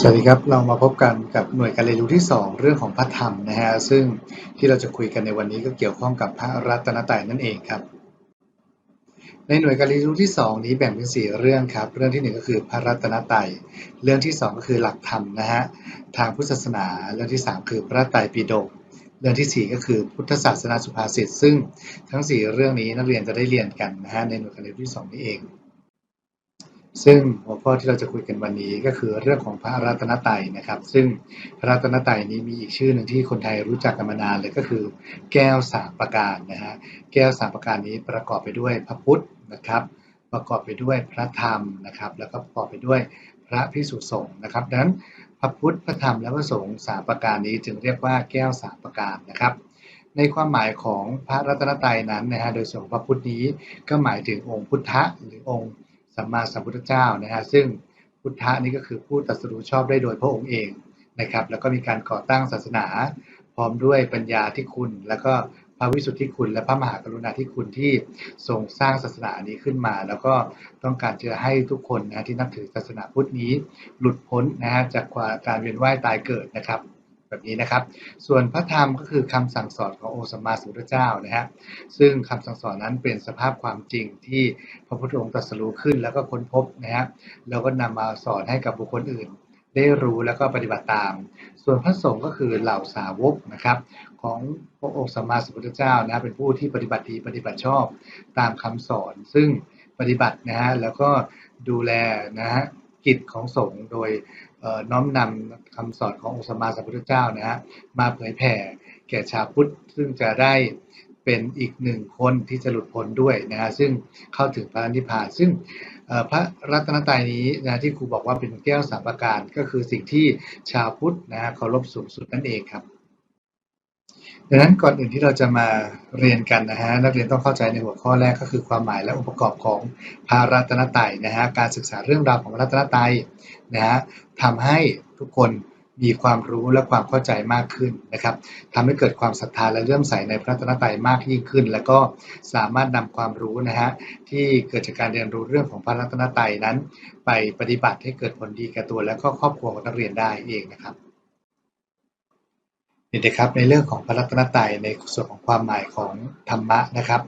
สวัสดีครับ เรามาพบกันกับหน่วยการเรียนรู้ที่ 2 เรื่องของพระธรรมนะฮะ ซึ่งที่เราจะคุยกันในวันนี้ก็เกี่ยวข้องกับพระรัตนตรัยนั่นเองครับ ในหน่วยการเรียนรู้ที่ 2 นี้แบ่งเป็น 4 เรื่องครับ เรื่องที่ 1 ก็คือพระรัตนตรัย เรื่องที่ 2 ก็คือหลักธรรมนะฮะ ทางพุทธศาสนา เรื่องที่ 3 คือพระไตรปิฎก เรื่องที่ 4 ก็คือพุทธศาสนาสุภาษิต ซึ่งทั้ง 4 เรื่องนี้นักเรียนจะได้เรียนกันนะฮะในหน่วยการเรียนรู้ที่ 2 นี้เอง ซึ่งหัวข้อที่เราจะคุยกันวันนี้ก็คือเรื่องของพระรัตนตรัยนะครับ ซึ่งพระรัตนตรัยนี้มีอีกชื่อหนึ่งที่คนไทยรู้จักกันมานานเลยก็คือ แก้วสามประการนะฮะแก้วสามประการนี้ประกอบไปด้วยพระพุทธนะครับ ประกอบไปด้วยพระธรรมนะครับ แล้วก็ประกอบไปด้วยพระพิสุสงฆ์นะครับดังนั้นพระพุทธพระธรรมและพระสงฆ์สามประการนี้จึงเรียกว่าแก้วสามประการนะครับในความหมายของพระรัตนตรัยนั้นนะฮะโดยส่วนของพระพุทธนี้ก็หมายถึงองค์พุทธะหรือองค์ สัมมาสัมพุทธเจ้านะฮะซึ่งพุทธะนี้ก็คือผู้ตรัสรู้ชอบได้โดยพระองค์เองนะครับ แล้วก็มีการก่อตั้งศาสนา พร้อมด้วยปัญญาที่คุณ แล้วก็พระวิสุทธิคุณ และพระมหากรุณาธิคุณที่ทรงสร้างศาสนานี้ขึ้นมา แล้วก็ต้องการจะให้ทุกคนนะที่นับถือศาสนาพุทธนี้ หลุดพ้นนะฮะจากการเวียนว่ายตายเกิดนะครับ แบบนี้นะครับ ส่วนพระธรรมก็คือคำสั่งสอนขององค์สมมาสัมพุทธเจ้านะฮะซึ่งคำสั่งสอนนั้นเป็นสภาพความจริงที่พระพุทธองค์ตรัสรู้ขึ้นแล้วก็ค้นพบนะฮะแล้วก็นำมาสอนให้กับบุคคลอื่น ได้รู้แล้วก็ปฏิบัติตาม ส่วนพระสงฆ์ก็คือเหล่าสาวกนะครับของพระองค์สมมาสัมพุทธเจ้านะเป็นผู้ที่ปฏิบัติดีปฏิบัติชอบตามคำสอน ซึ่งปฏิบัตินะฮะแล้วก็ดูแลนะฮะกิจของสงฆ์โดย น้อมนำคำสอนขององค์สมมาสัมพุทธเจ้านะฮะมาเผยแผ่แก่ชาวพุทธซึ่งจะได้เป็นอีกหนึ่งคนที่จะหลุดพ้นด้วยนะฮะซึ่งเข้าถึงพระนิพพาน ซึ่งพระรัตนตรัยนี้นะที่ครูบอกว่าเป็นแก้วสามประการก็คือสิ่งที่ชาวพุทธนะฮะเคารพสูงสุดนั่นเองครับ ดังนั้นก่อนอื่นที่เราจะมาเรียนกันนะฮะนักเรียนต้องเข้าใจในหัวข้อแรกก็คือความหมายและองค์ประกอบของพระรัตนตรัยนะฮะการศึกษาเรื่องราวของรัตนตรัยนะฮะทำให้ทุกคนมีความรู้และความเข้าใจมากขึ้นนะครับทำให้เกิดความศรัทธาและเลื่อมใสในพระรัตนตรัยมากยิ่งขึ้น แล้วก็สามารถนำความรู้นะฮะที่เกิดจากการเรียนรู้เรื่องของพระรัตนตรัยนั้น ไปปฏิบัติให้เกิดผลดีแก่ตัวและก็ครอบครัวของนักเรียนได้เองนะครับ นี่นะครับในเรื่องของพระรัตนตรัยในส่วนของความหมายของธรรมะนะครับ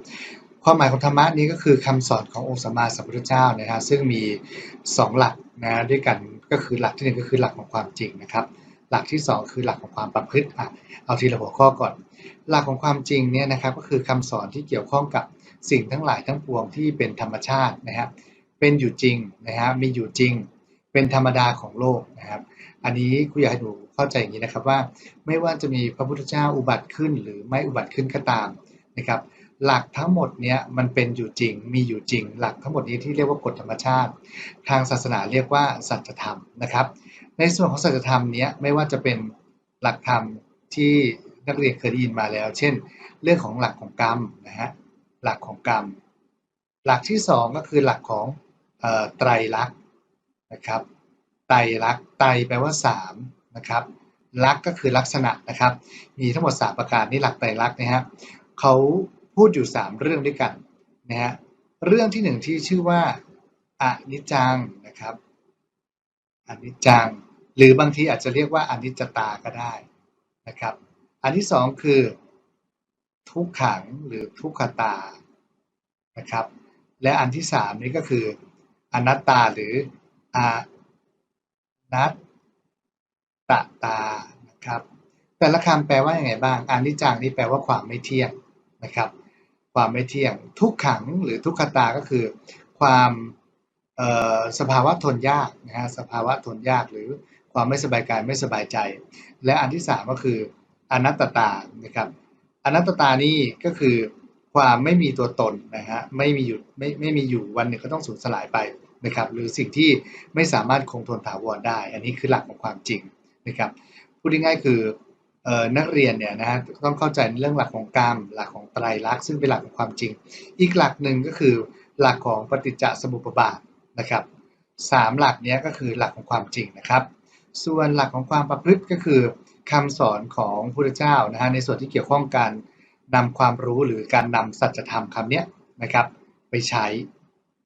ความหมายของธรรมะนี้ก็คือคำสอนขององค์สัมมาสัมพุทธเจ้านะฮะซึ่งมี 2 หลักนะด้วยกันก็คือหลักที่ 1 ก็คือหลักของความจริงนะครับ หลักที่ 2 คือหลักของความประพฤติอะเอาทีละหัวข้อก่อน หลักของความจริงเนี่ยนะครับก็คือคำสอนที่เกี่ยวข้องกับสิ่งทั้งหลายทั้งปวงที่เป็นธรรมชาตินะครับเป็นอยู่จริงนะฮะมีอยู่จริง เป็นธรรมดาของโลกนะครับ อันนี้ครูอยากให้หนู เข้าใจอย่างนี้นะครับว่าไม่ว่าจะมีพระพุทธเจ้าอุบัติขึ้น หรือไม่อุบัติขึ้นก็ตามนะครับ หลักทั้งหมดเนี้ยมันเป็นอยู่จริงมีอยู่จริง หลักทั้งหมดนี้ที่เรียกว่ากฎธรรมชาติ ทางศาสนาเรียกว่าสัจธรรมนะครับ ในส่วนของสัจธรรมเนี้ยไม่ว่าจะเป็นหลักธรรมที่นักเรียนเคยได้ยินมาแล้ว เช่น เรื่องของหลักของกรรมนะฮะหลักของกรรม หลักที่สองก็คือหลักของไตรลักษณ์นะครับไตรลักษณ์ไตรแปลว่าสาม นะครับลักษณ์ก็คือลักษณะนะครับ มีทั้งหมด 3 ประการนี่หลักไตรลักษณ์นะฮะเขาพูดอยู่ 3 เรื่องด้วยกันนะฮะเรื่องที่1ที่ชื่อว่าอนิจจังนะครับอนิจจัง หรือบางทีอาจจะเรียกว่าอนิจจตาก็ได้นะครับ อันที่2คือ ทุกขังหรือทุกขตานะครับ และอันที่3นี้ก็คืออนัตตาหรืออนัต ตตานะครับ แต่ละคำแปลว่าอย่างไงบ้างอนิจจังนี่แปลว่าความไม่เที่ยงนะครับ ความไม่เที่ยง ทุกขังหรือทุกขตาก็คือ ความสภาวะทนยากนะฮะสภาวะทนยากหรือความไม่สบายกายไม่สบายใจ และอันที่สามก็คืออนัตตานะครับอนัตตานี่ก็คือความไม่มีตัวตนนะฮะไม่มีอยู่ไม่ไม่มีอยู่วันหนึ่งก็ต้องสูญสลายไปนะครับหรือสิ่งที่ไม่สามารถคงทนถาวรได้ อันนี้คือหลักของความจริง นะครับพูดง่ายๆคือนักเรียนเนี่ยนะฮะต้องเข้าใจในเรื่องหลักของกรรม หลักของไตรลักษณ์ซึ่งเป็นหลักของความจริง อีกหลักหนึ่งก็คือหลักของปฏิจจสมุปบาทนะครับสามหลักนี้ก็คือหลักของความจริงนะครับ ส่วนหลักของความประพฤติก็คือคำสอนของพระพุทธเจ้านะฮะในส่วนที่เกี่ยวข้องการนำความรู้หรือการนำสัจธรรมคำนี้นะครับไปใช้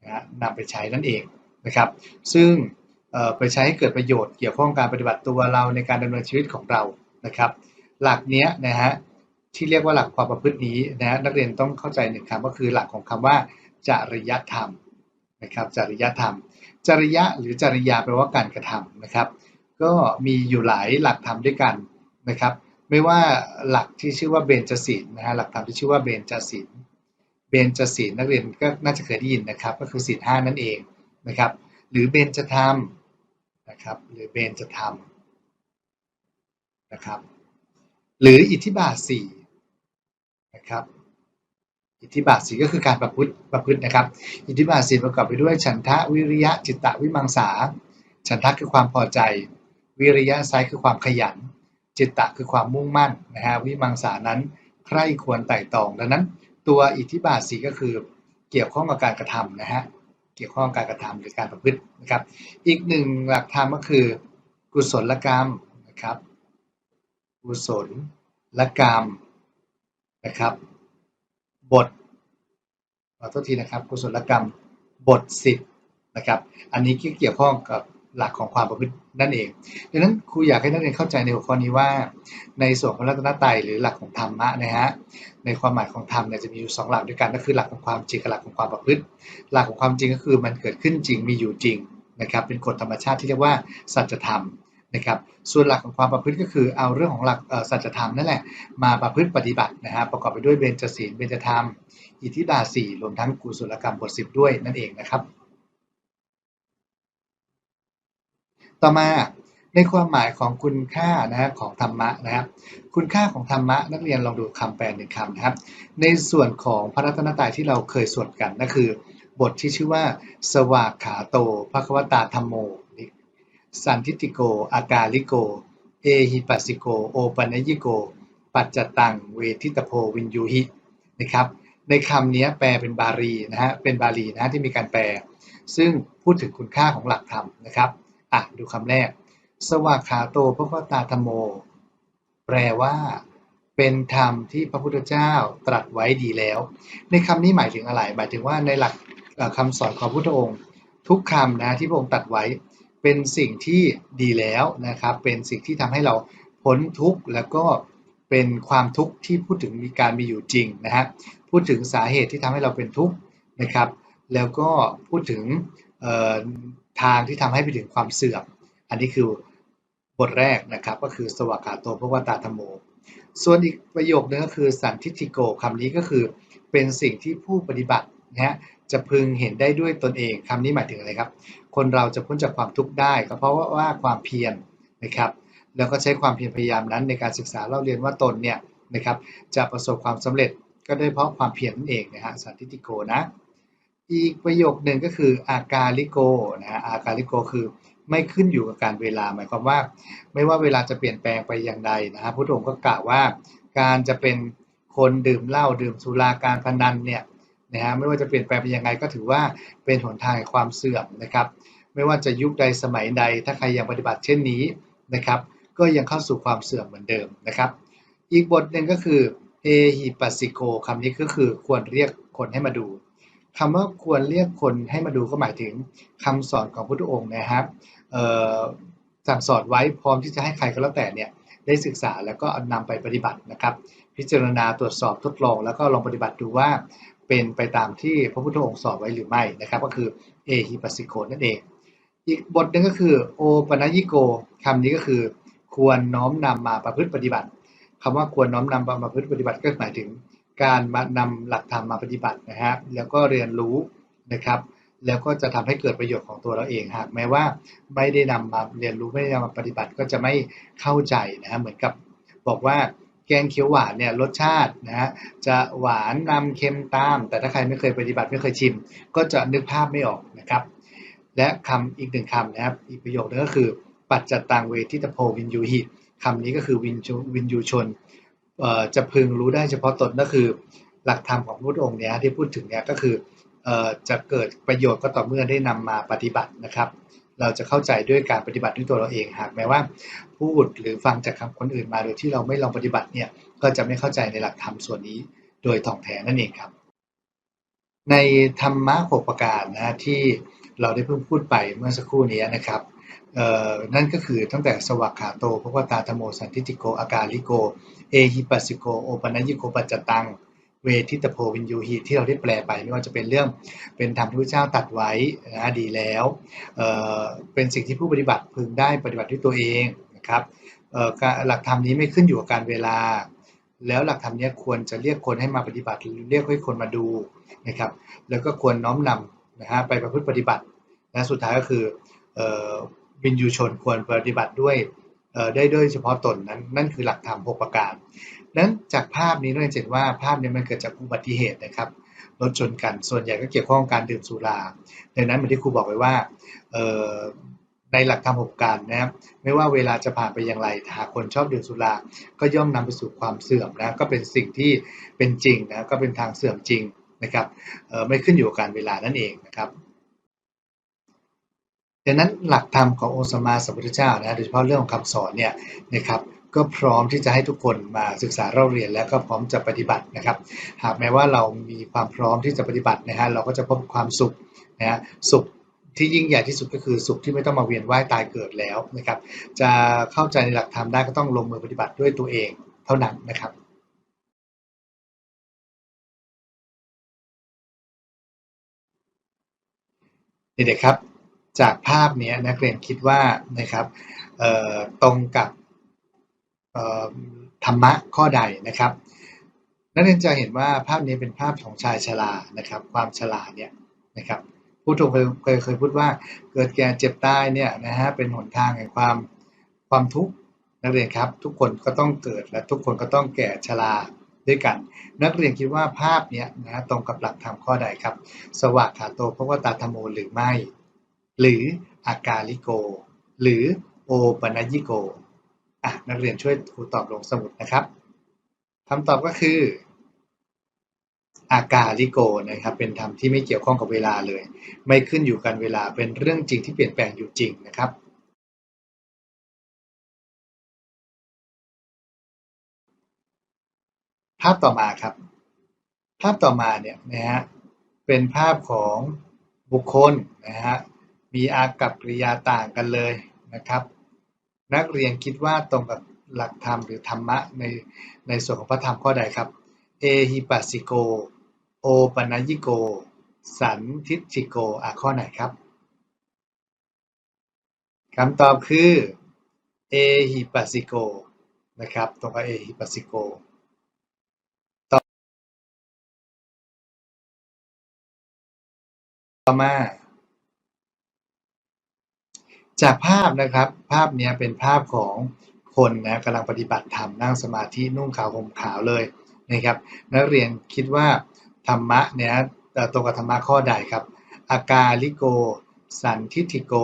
นะนำไปใช้นั่นเองนะครับ ซึ่ง ไปใช้ให้เกิดประโยชน์เกี่ยวข้องกับการปฏิบัติตัวเราในการดำเนินชีวิตของเรานะครับ หลักเนี้ยนะฮะที่เรียกว่าหลักความประพฤตินี้นะฮะนักเรียนต้องเข้าใจหนึ่งคำก็คือหลักของคำว่า จริยธรรมนะครับจริยธรรม จริยะหรือจริยาแปลว่าการกระทำนะครับ ก็มีอยู่หลายหลักธรรมด้วยกันนะครับ ไม่ว่าหลักที่ชื่อว่าเบญจศีลนะฮะหลักธรรมที่ชื่อว่าเบญจศีลเบญจศีลนักเรียนก็น่าจะเคยได้ยินนะครับ ก็คือศีลห้านั่นเองนะครับ หรือเบญจธรรม นะครับหรือเบญจธรรมนะครับหรืออิทธิบาทสี่นะครับอิทธิบาทสีก็คือการประพฤติประพฤตินะครับ อิทธิบาทสีประกอบไปด้วยฉันทะวิริยะจิตตะวิมังสา ฉันทะคือความพอใจ วิริยะไซคือความขยัน จิตตะคือความมุ่งมั่นนะฮะวิมังสานั้นใคร่ควรไต่ตองดังนั้น ตัวอิทธิบาทสีก็คือเกี่ยวข้องกับการกระทำนะฮะ เกี่ยวข้องการกระทำหรือการประพฤตินะครับ อีกหนึ่งหลักธรรมก็คือ กุศลกรรมนะครับ กุศลกรรมนะครับ บทขอโทษทีนะครับ กุศลกรรมบทสิบนะครับ อันนี้เกี่ยวข้องกับ หลักของความประพฤตินั่นเองดังนั้นครูอยากให้นักเรียนเข้าใจในหัวข้อนี้ว่า ในส่วนของรัตนตรัยหรือหลักของธรรมะนะฮะในความหมายของธรรมเนี่ยจะมีอยู่สองหลักด้วยกันก็คือหลักของความจริงกับหลักของความประพฤติ หลักของความจริงก็คือมันเกิดขึ้นจริงมีอยู่จริงนะครับเป็นกฎธรรมชาติที่เรียกว่าสัจธรรมนะครับส่วนหลักของความประพฤติก็คือเอาเรื่องของหลักสัจธรรมนั่นแหละมาประพฤติปฏิบัตินะฮะประกอบไปด้วยเบญจศีลเบญจธรรม อิทธิบาสีรวมทั้งกุศลกรรมบทสิบด้วยนั่นเองนะครับ ต่อมาในความหมายของคุณค่านะฮะของธรรมะนะครับคุณค่าของธรรมะนักเรียนลองดูคำแปลหนึ่งคำนะครับ ในส่วนของพระรัตนตรัยที่เราเคยสวดกันนั่นคือ บทที่ชื่อว่า สวากขาโตภควตาธรรมโมสันทิติโก อากาลิโก เอหิปัสสิโก โอปัญญิโก ปัจจตัง เวทิตโพวินยูหินะครับในคำนี้แปลเป็นบาลีนะฮะเป็นบาลีนะฮะที่มีการแปล ซึ่งพูดถึงคุณค่าของหลักธรรมนะครับ อะดูคำแรก สวากขาโตพระพุทธาธรรมโม แปลว่า เป็นธรรมที่พระพุทธเจ้าตรัสไว้ดีแล้ว ในคำนี้หมายถึงอะไร หมายถึงว่าในหลักคำสอนของพระพุทธองค์ ทุกคำนะที่พระองค์ตรัสไว้เป็นสิ่งที่ดีแล้วนะครับ เป็นสิ่งที่ทำให้เราพ้นทุกข์แล้วก็เป็นความทุกข์ที่พูดถึงมีการมีอยู่จริงนะฮะ พูดถึงสาเหตุที่ทำให้เราเป็นทุกข์นะครับ แล้วก็พูดถึง ทางที่ทำให้ไปถึงความเสื่อม อันนี้คือบทแรกนะครับก็คือสวากาโตพระวตาธรรมโม ส่วนอีกประโยคนึงก็คือสันทิติโกคำนี้ก็คือเป็นสิ่งที่ผู้ปฏิบัตินะฮะจะพึงเห็นได้ด้วยตนเองคำนี้หมายถึงอะไรครับ คนเราจะพ้นจากความทุกข์ได้ก็เพราะว่าความเพียรนะครับ แล้วก็ใช้ความเพียรพยายามนั้นในการศึกษาเล่าเรียนว่าตนเนี่ยนะครับจะประสบความสำเร็จก็ได้เพราะความเพียรนั่นเองนะฮะสันทิติโกนะ อีกประโยคหนึ่งก็คืออากาลิโกนะฮะอากาลิโกคือไม่ขึ้นอยู่กับการเวลาหมายความว่า ไม่ว่าเวลาจะเปลี่ยนแปลงไปอย่างใดนะฮะพระองค์ก็กล่าวว่า การจะเป็นคนดื่มเหล้าดื่มสุราการพนันเนี่ยนะฮะไม่ว่าจะเปลี่ยนแปลงไปยังไงก็ถือว่าเป็นหนทางแห่งความเสื่อมนะครับ ไม่ว่าจะยุคใดสมัยใด ถ้าใครยังปฏิบัติเช่นนี้นะครับ ก็ยังเข้าสู่ความเสื่อมเหมือนเดิมนะครับ อีกบทหนึ่งก็คือเอหิปัสสิโกคำนี้ก็คือควรเรียกคนให้มาดู คำว่าควรเรียกคนให้มาดูก็หมายถึงคำสอนของพระพุทธองค์นะครับสั่งสอนไว้พร้อมที่จะให้ใครก็แล้วแต่เนี่ยได้ศึกษาแล้วก็นำไปปฏิบัตินะครับ พิจารณาตรวจสอบทดลองแล้วก็ลองปฏิบัติดูว่าเป็นไปตามที่พระพุทธองค์สอนไว้หรือไม่นะครับ ก็คือเอหิปัสสิโกนั่นเอง อีกบทหนึ่งก็คือโอปนัญิโกคำนี้ก็คือ ควรน้อมนำมาประพฤติปฏิบัติคำว่าควรน้อมนำมาประพฤติปฏิบัติก็หมายถึง การมานำหลักธรรมมาปฏิบัตินะฮะแล้วก็เรียนรู้นะครับ แล้วก็จะทำให้เกิดประโยชน์ของตัวเราเองหากแม้ว่าไม่ได้นำมาเรียนรู้ไม่ได้นำมาปฏิบัติก็จะไม่เข้าใจนะฮะเหมือนกับบอกว่าแกงเขียวหวานเนี่ยรสชาตินะฮะจะหวานนำเค็มตาม แต่ถ้าใครไม่เคยปฏิบัติไม่เคยชิม ก็จะนึกภาพไม่ออกนะครับ และคำอีกหนึ่งคำนะครับอีกประโยคนึงก็คือ ปัจจตังเวทิตโพวินยูหิตคำนี้ก็คือวินวินยูชน จะพึงรู้ได้เฉพาะตนก็คือหลักธรรมของพุทธองค์เนี่ยที่พูดถึงเนี่ยก็คือจะเกิดประโยชน์ก็ต่อเมื่อได้นำมาปฏิบัตินะครับ เราจะเข้าใจด้วยการปฏิบัติด้วยตัวเราเองหากแม้ว่า พูดหรือฟังจากคำคนอื่นมาโดยที่เราไม่ลองปฏิบัติเนี่ยก็จะไม่เข้าใจในหลักธรรมส่วนนี้โดยถ่องแท้นั่นเองครับ ในธรรมะหกประการนะที่เราได้เพิ่งพูดไปเมื่อสักครู่นี้นะครับ นั่นก็คือตั้งแต่สวักขาโตพระวตาธโมสันทิติโก อากาลิโก เอหิปัสสิโก โอปัญญิโกปัจจตัง เวทิตโพวินยูหิที่เราได้แปลไปไม่ว่าจะเป็นเรื่องเป็นธรรมที่พระเจ้าตัดไว้นะดีแล้วเเป็นสิ่งที่ผู้ปฏิบัติพึงได้ปฏิบัติด้วยตัวเองนะครับหลักธรรมนี้ไม่ขึ้นอยู่กับการเวลา แล้วหลักธรรมนี้ควรจะเรียกคนให้มาปฏิบัติเรียกให้คนมาดูนะครับแล้วก็ควรน้อมนำนะฮะไปประพฤติปฏิบัติและสุดท้ายก็คือ วินยูชนควรปฏิบัติด้วยได้ด้วยเฉพาะตนนั้นนั่นคือหลักธรรม6ประการ นั้นจากภาพนี้เราเห็นว่าภาพนี้มันเกิดจากอุบัติเหตุนะครับรถชนกันส่วนใหญ่ก็เกี่ยวข้องกับการดื่มสุราดังนั้นเหมือนที่ครูบอกไว้ว่าในหลักธรรมหกการนะครับไม่ว่าเวลาจะผ่านไปอย่างไรหากคนชอบดื่มสุราก็ย่อมนำไปสู่ความเสื่อมนะก็เป็นสิ่งที่เป็นจริงนะก็เป็นทางเสื่อมจริงนะครับไม่ขึ้นอยู่กับการเวลานั่นเองนะครับ ดังนั้นหลักธรรมขององค์สมมาสัมพุทธเจ้านะโดยเฉพาะเรื่องของคำสอนเนี่ยนะครับก็พร้อมที่จะให้ทุกคนมาศึกษาเราเรียนและก็พร้อมจะปฏิบัตินะครับ หากแม้ว่าเรามีความพร้อมที่จะปฏิบัตินะฮะเราก็จะพบความสุขนะฮะสุขที่ยิ่งใหญ่ที่สุดก็คือสุขที่ไม่ต้องมาเวียนว่ายตายเกิดแล้วนะครับ จะเข้าใจในหลักธรรมได้ก็ต้องลงมือปฏิบัติด้วยตัวเองเท่านั้นนะครับเด็กๆครับ จากภาพนี้นักเรียนคิดว่านะครับตรงกับธรรมะข้อใดนะครับ นักเรียนจะเห็นว่าภาพนี้เป็นภาพของชายชรานะครับ ความชราเนี่ยนะครับผู้ถูกเคยเคยพูดว่าเกิดแก่เจ็บตายเนี่ยนะฮะเป็นหนทางแห่งความความทุกข์นักเรียนครับ ทุกคนก็ต้องเกิดและทุกคนก็ต้องแก่ชราด้วยกัน นักเรียนคิดว่าภาพนี้นะตรงกับหลักธรรมข้อใดครับ สวากขาโตเพราะว่าตาธโมหรือไม่ หรืออากาลิโก หรือโอปนัญิโกอะนักเรียนช่วยครูตอบลงสมุดนะครับคำตอบก็คืออากาลิโกนะครับเป็นธรรมที่ไม่เกี่ยวข้องกับเวลาเลย ไม่ขึ้นอยู่กันเวลาเป็นเรื่องจริงที่เปลี่ยนแปลงอยู่จริงนะครับ ภาพต่อมาครับ ภาพต่อมาเนี่ยนะฮะเป็นภาพของบุคคลนะฮะ มีอากับกริยาต่างกันเลยนะครับ นักเรียนคิดว่าตรงกับหลักธรรมหรือธรรมะในในส่วนของพระธรรมข้อใดครับ เอฮิปัสสิโก โอปัญญิโก สันทิชิโกอะข้อไหนครับคำตอบคือเอฮิปัสสิโกนะครับ ตรงกับเอฮิปัสสิโกต่อมา จากภาพนะครับ ภาพนี้เป็นภาพของคนนะกำลังปฏิบัติธรรมนั่งสมาธินุ่งขาวห่มขาวเลยนะครับ นักเรียนคิดว่าธรรมะเนี่ยตรงกับธรรมะข้อใดครับอากาลิโก สันทิติโก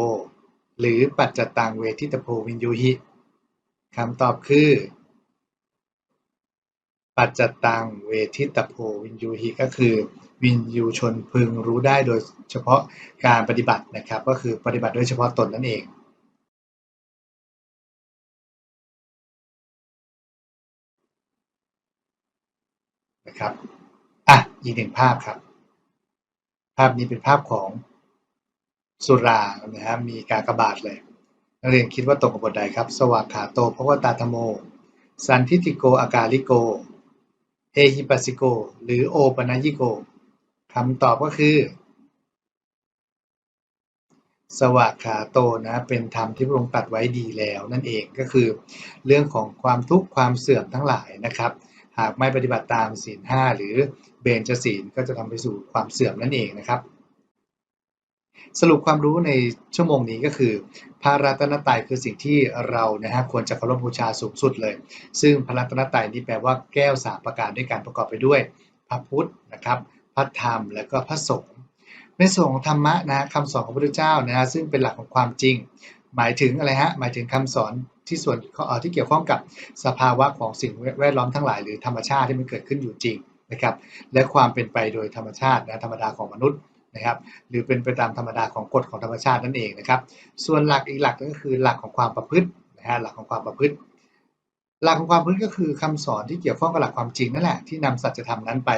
หรือปัจจตังเวทิตโพวินยูหิคำตอบคือ ปัจจตังเวทิตโพวินยูหิก็คือ วินยูชนพึงรู้ได้โดยเฉพาะการปฏิบัตินะครับ ก็คือปฏิบัติโดยเฉพาะตนนั่นเองนะครับอะอีกหนึ่งภาพครับ ภาพนี้เป็นภาพของสุรานะฮะมีกากบาทเลย นักเรียนคิดว่าตรงกับบทใดครับ สวากขาโตเพราะว่าตาธโม สันทิติโก อากาลิโก เอฮิปัสสิโก หรือโอปนัญิโก คำตอบก็คือ สวากขาโตนะเป็นธรรมที่พระองค์ตัดไว้ดีแล้วนั่นเองก็คือ เรื่องของความทุกข์ความเสื่อมทั้งหลายนะครับ หากไม่ปฏิบัติตามศีลห้าหรือเบญจศีลก็จะทำไปสู่ความเสื่อมนั่นเองนะครับ สรุปความรู้ในชั่วโมงนี้ก็คือพระรัตนตรัยคือสิ่งที่เรานะฮะควรจะเคารพบูชาสูงสุดเลย ซึ่งพระรัตนตรัยนี้แปลว่าแก้วสามประการด้วยการประกอบไปด้วย พระพุทธนะครับ ระธรรม และก็พระสงฆ์ในส่วนของธรรมะนะคำสอนของพระพุทธเจ้านะซึ่งเป็นหลักของความจริง หมายถึงอะไรฮะหมายถึงคำสอนที่ส่วนที่เกี่ยวข้องกับสภาวะของสิ่งแวดล้อมทั้งหลาย หรือธรรมชาติที่มันเกิดขึ้นอยู่จริงนะครับ และความเป็นไปโดยธรรมชาตินะธรรมดาของมนุษย์นะครับ หรือเป็นไปตามธรรมดาของกฎของธรรมชาตินั่นเองนะครับ ส่วนหลักอีกหลักก็คือหลักของความประพฤตินะฮะหลักของความประพฤติ หลักของความพึ่งก็คือคำสอนที่เกี่ยวข้องกับหลักความจริงนั่นแหละที่นำสัจธรรมนั้นไป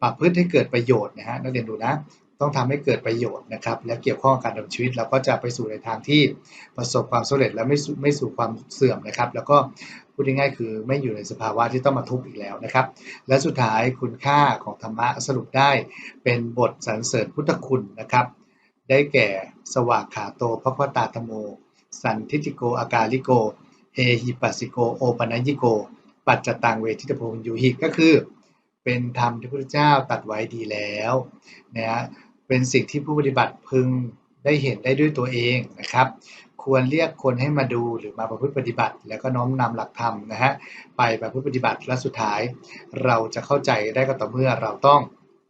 ปรับพฤติให้เกิดประโยชน์นะฮะนักเรียนดูนะ ต้องทำให้เกิดประโยชน์นะครับ และเกี่ยวข้องกับการดำชีวิตเราก็จะไปสู่ในทางที่ประสบความสำเร็จและไม่ไม่สู่ความเสื่อมนะครับ แล้วก็พูดง่ายๆคือไม่อยู่ในสภาวะที่ต้องมาทุกข์อีกแล้วนะครับ และสุดท้ายคุณค่าของธรรมะสรุปได้เป็นบทสรรเสริญพุทธคุณนะครับ ได้แก่สวากขาโตพระพตาธโม สันทิติโกอากาลิโก เอหิปัสสิโกโอปัญญิโก ปัจจตังเวทิตโพวินยูหิก็คือ เป็นธรรมที่พระพุทธเจ้าตัดไว้ดีแล้วนะฮะเป็นสิ่งที่ผู้ปฏิบัติพึงได้เห็นได้ด้วยตัวเองนะครับ ควรเรียกคนให้มาดูหรือมาประพฤติปฏิบัติ แล้วก็น้อมนำหลักธรรมนะฮะไปประพฤติปฏิบัติและสุดท้าย เราจะเข้าใจได้ก็ต่อเมื่อเราต้อง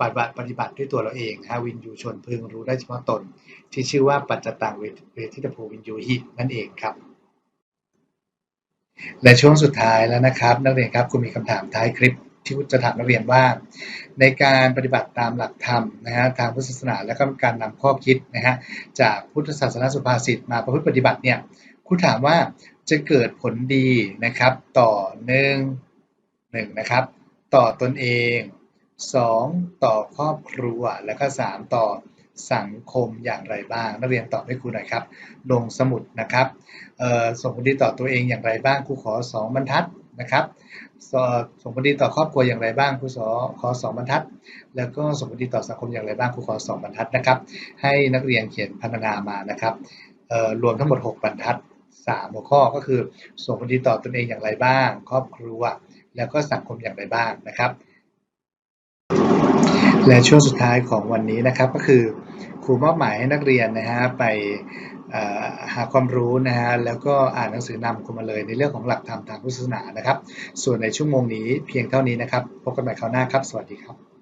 ปฏิบัติปฏิบัติด้วยตัวเราเองฮะวินยูชนพึงรู้ได้เฉพาะตน ที่ชื่อว่าปัจจตังเวเวทิตโพวินยูหินั่นเองครับ และช่วงสุดท้ายแล้วนะครับ นักเรียนครับคุณมีคำถามท้ายคลิปที่จะถามนักเรียนว่า ในการปฏิบัติตามหลักธรรมนะฮะทางพุทธศาสนาและก็การนำข้อคิดนะฮะจากพุทธศาสนาสุภาษิตมาประพฤติปฏิบัติเนี่ยครูถามว่าจะเกิดผลดีนะครับ ต่อหนึ่งหนึ่งนะครับ ต่อตนเอง 2. ต่อครอบครัวแล้วก็ 3 ต่อสังคมอย่างไรบ้าง นักเรียนตอบให้ครูหน่อยครับ ลงสมุดนะครับ ส่งผลดีต่อตัวเองอย่างไรบ้างครูขอ2บรรทัดนะครับส่งผลดีต่อครอบครัวอย่างไรบ้างครูขอขอ2บรรทัด แล้วก็ส่งผลดีต่อสังคมอย่างไรบ้างครูขอ2บรรทัดนะครับ ให้นักเรียนเขียนพันนามานะครับรวมทั้งหมด 6 บรรทัด 3 หัวข้อก็คือส่งผลดีต่อตนเองอย่างไรบ้าง ครอบครัว แล้วก็สังคมอย่างไรบ้างนะครับ และช่วงสุดท้ายของวันนี้นะครับก็คือครูมอบหมายให้นักเรียนนะฮะไปหาความรู้นะฮะแล้วก็อ่านหนังสือนำคุณมาเลยในเรื่องของหลักธรรมทางพุทธศาสนานะครับ ส่วนในชั่วโมงนี้เพียงเท่านี้นะครับ พบกันใหม่คราวหน้าครับ สวัสดีครับ